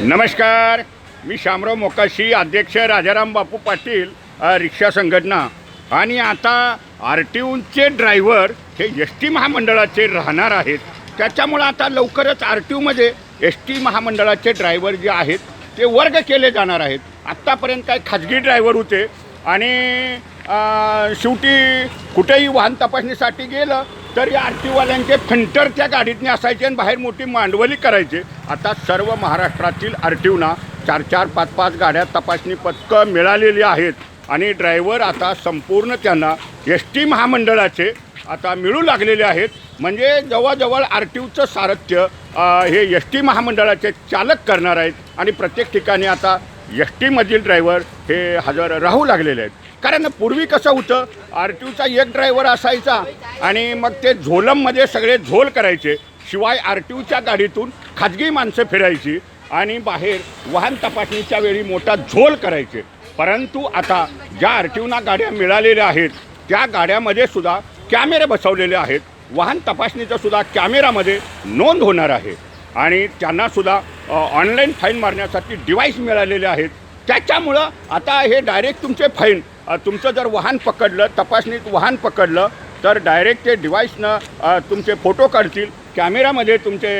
नमस्कार. मी शामराव मोकाशी अध्यक्ष राजाराम बापू पाटील रिक्षा संघटना. आणि आता आर टी ओचे ड्रायव्हर हे एस टी महामंडळाचे राहणार आहेत. त्याच्यामुळं आता लवकरच आर टी ओमध्ये एस टी महामंडळाचे ड्रायव्हर जे आहेत ते वर्ग केले जाणार आहेत. आत्तापर्यंत काय खाजगी ड्रायव्हर होते. आणि शेवटी कुठेही वाहन तपासणीसाठी गेलं तर या आर टी फंटर त्या गाडीतने असायचे आणि बाहेर मोठी मांडवली करायचे. आता सर्व महाराष्ट्रातील आर टी चार चार पाच पाच गाड्या तपासणी पथकं मिळालेली आहेत. आणि ड्रायव्हर आता संपूर्ण त्यांना एस टी महामंडळाचे आता मिळू लागलेले आहेत. म्हणजे जवळजवळ आर टी ओचं सारथ्य हे एस टी महामंडळाचे चालक करणार आहेत. आणि प्रत्येक ठिकाणी आता एस टीमधील ड्रायव्हर हे हजर राहू लागलेले आहेत. कारण पूर्वी कसं होतं आर टी ओचा एक ड्रायव्हर असायचा आणि मग ते झोलममध्ये सगळे झोल करायचे. शिवाय आर टी ओच्या गाडीतून खाजगी माणसं फिरायची आणि बाहेर वाहन तपासणीच्या वेळी मोठा झोल करायचे. परंतु आता ज्या आर टी ओना गाड्या मिळालेल्या आहेत त्या गाड्यामध्ये सुद्धा कॅमेरे बसवलेले आहेत. वाहन तपासणीचा सुद्धा कॅमेरामध्ये नोंद होणार आहे. आणि त्यांनासुद्धा ऑनलाईन फाईन मारण्यासाठी डिव्हाइस मिळालेले आहेत. त्याच्यामुळं आता हे डायरेक्ट तुमचे फाईन तुमचं जर वाहन पकडलं तपासणीत वाहन पकडलं तर डायरेक्ट ते डिव्हाइसनं तुमचे फोटो काढतील कॅमेऱ्यामध्ये तुमचे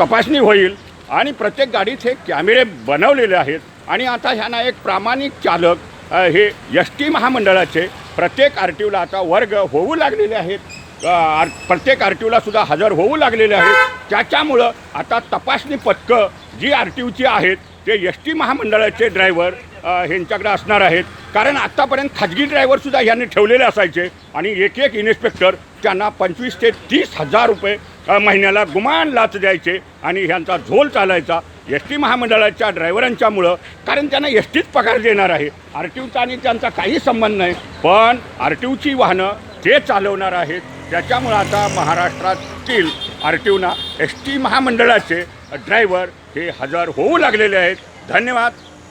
तपासणी होईल आणि प्रत्येक गाडीत हे कॅमेरे बनवलेले आहेत. आणि आता ह्यांना एक प्रामाणिक चालक हे एस टी महामंडळाचे प्रत्येक आर टी ओला आता वर्ग होऊ लागलेले आहेत. आर प्रत्येक आर टी ओला सुद्धा हजर होऊ लागलेले आहेत. त्याच्यामुळं आता तपासणी पथकं जी आर टी ओची आहेत ते एस टी महामंडळाचे ड्रायव्हर ह्यांच्याकडे असणार आहेत. कारण आत्तापर्यंत खाजगी ड्रायव्हरसुद्धा ह्यांनी ठेवलेले असायचे. आणि एक एक इन्स्पेक्टर त्यांना पंचवीस ते तीस हजार रुपये महिन्याला गुमान लाच द्यायचे आणि ह्यांचा झोल चालायचा. एस टी महामंडळाच्या ड्रायव्हरांच्यामुळं कारण त्यांना एस टीच पगार देणार आहे. आर टी ओचा आणि त्यांचा काही संबंध नाही. पण आर टी ओची वाहनं ते चालवणार आहेत. त्याच्यामुळं आता महाराष्ट्रातील आर टी ओना एस टी महामंडळाचे ड्रायव्हर हे हजर होऊ लागलेले आहेत. धन्यवाद.